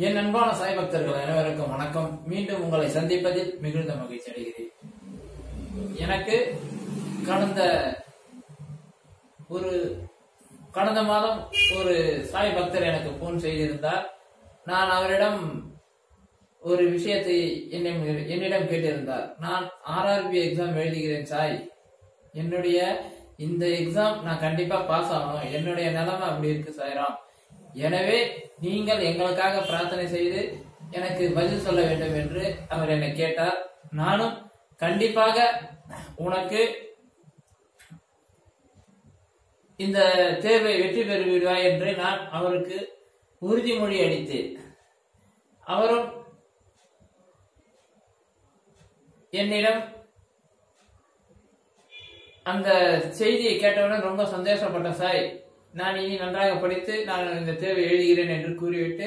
என் அன்பான சாய்பக்தர்கள் அனைவருக்கும் வணக்கம். மீண்டும் உங்களை சந்திப்பதில் மிகுந்த மகிழ்ச்சி அடைகிறேன். எனக்கு கடந்த ஒரு கடந்த மாதம் ஒரு சாய் பக்தர் எனக்கு போன் செய்திருந்தார். நான் அவரிடம் ஒரு விஷயத்தை என்னிடம் கேட்டிருந்தார். நான் ஆர்ஆர்பி எக்ஸாம் எழுதுகிறேன் சாய். என்னுடைய இந்த எக்ஸாம் நான் கண்டிப்பா பாஸ் ஆகணும். என்னுடைய நிலைமை அப்படி இருக்கு சாய்ராம். எனவே நீங்கள் எங்களுக்காக பிரார்த்தனை செய்து எனக்கு பதில் சொல்ல வேண்டும் என்று அவர் என்னை கேட்டார். நானும் கண்டிப்பாக உனக்கு இந்த தேர்வை வெற்றி பெறுவிடுவாய் என்று நான் அவருக்கு உறுதிமொழி அளித்தேன். அவரும் என்னிடம் அந்த செய்தியை கேட்டவுடன் ரொம்ப சந்தோஷப்பட்ட சாய் நான் இனி நன்றாக படித்து நான் இந்த தேர்வை எழுதுகிறேன் என்று கூறிவிட்டு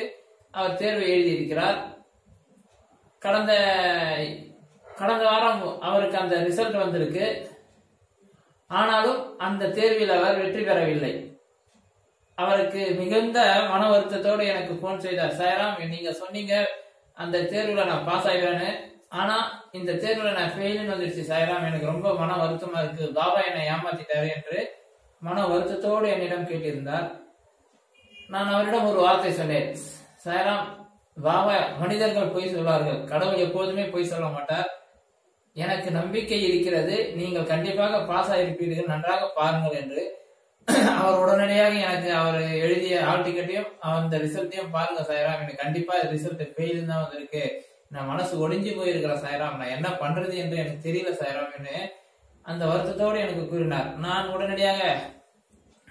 அவர் தேர்வை எழுதியிருக்கிறார். கடந்த கடந்த வாரம் அவருக்கு அந்த ரிசல்ட் வந்திருக்கு. ஆனாலும் அந்த தேர்வில் அவர் வெற்றி பெறவில்லை. அவருக்கு மிகுந்த மன வருத்தத்தோடு எனக்கு போன் செய்தார். சாய்ராம் நீங்க சொன்னீங்க அந்த தேர்வில் நான் பாஸ் ஆயிடுவேன்னு. ஆனா இந்த தேர்வில் நான் ஃபெயிலுன்னு வந்துருச்சு சாய்ராம். எனக்கு ரொம்ப மன வருத்தமா இருக்கு. பாபா என்னை ஏமாத்திட்டாரு என்று மன வருத்தத்தோடு என்னிடம் கேட்டிருந்தார். நான் அவரிடம் ஒரு வார்த்தை சொன்னேன். சாய்ராம் பாபா மனிதர்கள் பொய் சொல்வார்கள். கடவுள் எப்போதுமே பொய் சொல்ல மாட்டார். எனக்கு நம்பிக்கை இருக்கிறது. நீங்கள் கண்டிப்பாக பாஸ் ஆகிருப்பீர்கள் நன்றாக பாருங்கள் என்று அவர் உடனடியாக எனக்கு அவர் எழுதிய ஆல் டிக்கெட்டையும் அந்த ரிசல்ட்டையும் பாருங்க சாய்ராம். எனக்கு கண்டிப்பா ரிசல்ட் ஃபெயில் தான் வந்திருக்கு. நான் மனசு ஒடிஞ்சு போயிருக்கிறேன் சாய்ராம். நான் என்ன பண்றது என்று எனக்கு தெரியல சாய்ராம். என்று அந்த வருத்தத்தோடு எனக்கு கூறினார். நான் உடனடியாக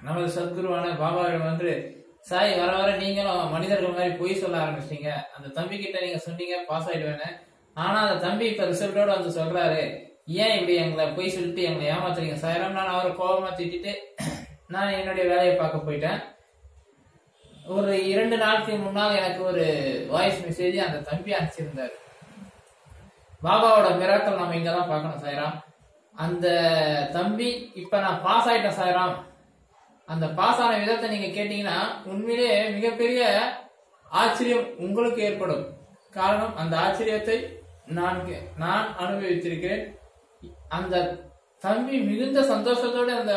நமது சத்குருவான பாபாவிடம் வந்து சாய் வர வர நீங்களும் மனிதர்கள் மாதிரி பொய் சொல்ல ஆரம்பிச்சிட்டீங்க. அந்த தம்பி கிட்ட நீங்க சொன்னீங்க பாஸ் ஆயிடுவேன்னு. ஆனா அந்த தம்பி இப்ப ரிசல்ட்டோட வந்து சொல்றாரு ஏன் இப்படி எங்களை பொய் சொல்லிட்டு எங்களை ஏமாத்துறீங்க சாயிரம் நான் அவரை கோபமா திட்டிட்டு நான் என்னுடைய வேலையை பார்க்க போயிட்டேன். ஒரு இரண்டு நாட்களுக்கு முன்னால் எனக்கு ஒரு வாய்ஸ் மெசேஜ் அந்த தம்பி அனுப்பிச்சிருந்தாரு. பாபாவோட மிராக்கள் நம்ம இங்கதான் பார்க்கணும் சாய்ராம். அந்த தம்பி இப்ப நான் பாஸ் ஆயிட்டேன் சாய்ராம். அந்த பாஸ் ஆன விதத்தை நீங்க கேட்டீங்கன்னா உண்மையிலேயே மிகப்பெரிய ஆச்சரியம் உங்களுக்கு ஏற்படும். காரணம் அந்த ஆச்சரியத்தை நான் நான் அனுபவித்திருக்கிறேன். அந்த தம்பி மிகுந்த சந்தோஷத்தோட அந்த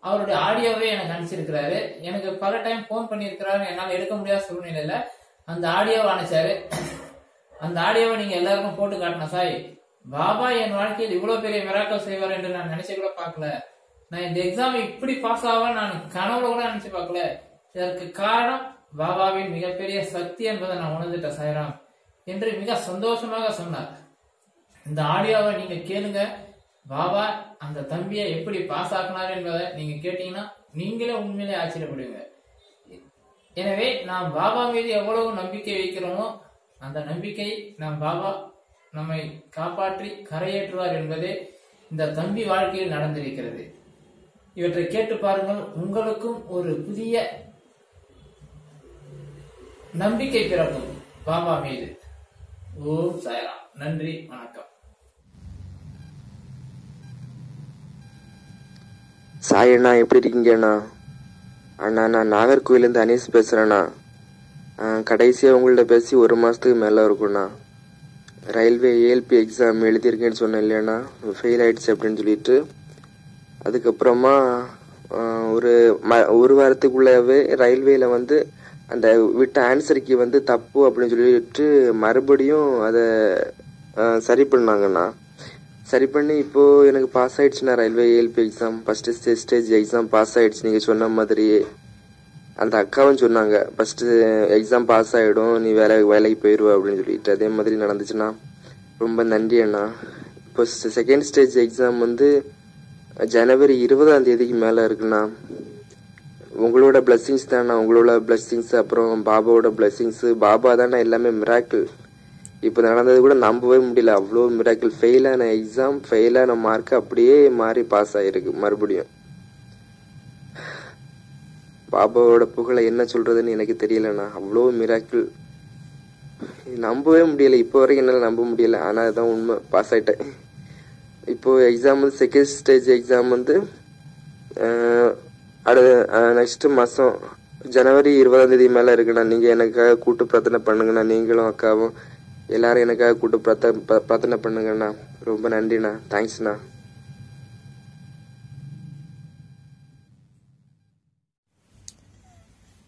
அவருடைய ஆடியோவை எனக்கு அனுப்பிச்சிருக்கிறாரு. எனக்கு பல டைம் போன் பண்ணியிருக்கிறாரு. என்னால் எடுக்க முடியாத சூழ்நிலையில அந்த ஆடியோவை அனுப்பிச்சாரு. அந்த ஆடியோவை நீங்க எல்லாருக்கும் போட்டு காட்டினா சாய். பாபா என் வாழ்க்கையில் இவ்வளவு பெரிய மிராக்கள் செய்வார் என்று நான் நினைச்சு கூட பார்க்கல. நான் இந்த எக்ஸாம் இப்படி பாஸ் ஆக நான் கனவுல கூட நினைச்சு பார்க்கல. இதற்கு காரணம் பாபாவின் மிகப்பெரிய சக்தி என்பதை நான் உணர்ந்துட்டேன் சாய்ராம். என்று மிக சந்தோஷமாக சொன்னார். இந்த ஆடியோவை நீங்க கேளுங்க. பாபா அந்த தம்பியை எப்படி பாஸ் ஆக்கினார் என்பதை நீங்க கேட்டீங்கன்னா நீங்களே உண்மையிலே ஆச்சரியப்படுவீங்க. எனவே நாம் பாபா மீது எவ்வளவு நம்பிக்கை வைக்கிறோமோ அந்த நம்பிக்கை நாம் பாபா நம்மை காப்பாற்றி கரையேற்றுவார் என்பதே இந்த தம்பி வாழ்க்கையில் நடந்திருக்கிறது. இவற்றை கேட்டு பாருங்கள். உங்களுக்கும் ஒரு புதிய நம்பிக்கை பிறக்கும் பாபா மீது. ஓம் சாய்ராம். நன்றி. வணக்கம். சாய் அண்ணா எப்படி இருக்கீங்க அண்ணா அண்ணா நான் நாகர்கோவிலேருந்து அனீஸ் பேசுகிறேண்ணா கடைசியாக உங்கள்ட்ட பேசி ஒரு மாதத்துக்கு மேலே இருக்கும்ண்ணா. ரயில்வே ஏஎல்பி எக்ஸாம் எழுதியிருக்கேன்னு சொன்னேன் இல்லையாண்ணா? ஃபெயில் ஆயிடுச்சு அப்படின்னு சொல்லிட்டு. அதுக்கப்புறமா ஒரு ம ஒரு வாரத்துக்குள்ளவே ரயில்வேல வந்து அந்த விட்ட ஆன்சருக்கு வந்து தப்பு அப்படின்னு சொல்லிட்டு மறுபடியும் அதை சரி பண்ணாங்கண்ணா. சரி பண்ணி இப்போ எனக்கு pass ஆயிடுச்சுண்ணா railway ALP exam first stage exam pass ஆயிடுச்சு. நீங்கள் சொன்ன மாதிரியே. அந்த அக்காவும் சொன்னாங்க ஃபர்ஸ்ட் எக்ஸாம் பாஸ் ஆகிடும் நீ வேலை வேலைக்கு போயிடுவ அப்படின்னு சொல்லிட்டு. அதே மாதிரி நடந்துச்சுண்ணா ரொம்ப நன்றி அண்ணா. இப்போ செகண்ட் ஸ்டேஜ் எக்ஸாம் வந்து ஜனவரி இருபதாம் தேதிக்கு மேலே இருக்குண்ணா. உங்களோட பிளஸ்ஸிங்ஸ் தானே உங்களோட பிளஸ்ஸிங்ஸ் அப்புறம் பாபாவோட பிளஸ்ஸிங்ஸ் பாபா தானே எல்லாமே மிராக்கிள் இப்போ நடந்தது கூட நம்பவே முடியல அவ்வளோ மிராக்கிள் ஃபெயிலான எக்ஸாம் ஃபெயிலான மார்க் அப்படியே மாறி பாஸ் ஆகிருக்கு மறுபடியும். பாபாவோட புகழை என்ன சொல்றதுன்னு எனக்கு தெரியலண்ணா. அவ்வளோ மிராக்கிள் நம்பவே முடியல. இப்போ வரைக்கும் என்னால் நம்ப முடியல. ஆனால் அதுதான் உண்மை. பாஸ் ஆகிட்டேன் இப்போ எக்ஸாம் வந்து செகண்ட் ஸ்டேஜ் எக்ஸாம் வந்து அடு நெக்ஸ்ட்டு நெக்ஸ்ட் மாதம் ஜனவரி இருபதாம் தேதி மேலே இருக்குண்ணா. நீங்கள் எனக்காக கூட்டு பிரார்த்தனை பண்ணுங்கண்ணா. நீங்களும் அக்காவும் எல்லாரும் எனக்காக கூட்டு பிரார்த்த- ப- பிரார்த்தனை பண்ணுங்கண்ணா. ரொம்ப நன்றிண்ணா. தேங்க்ஸ்ண்ணா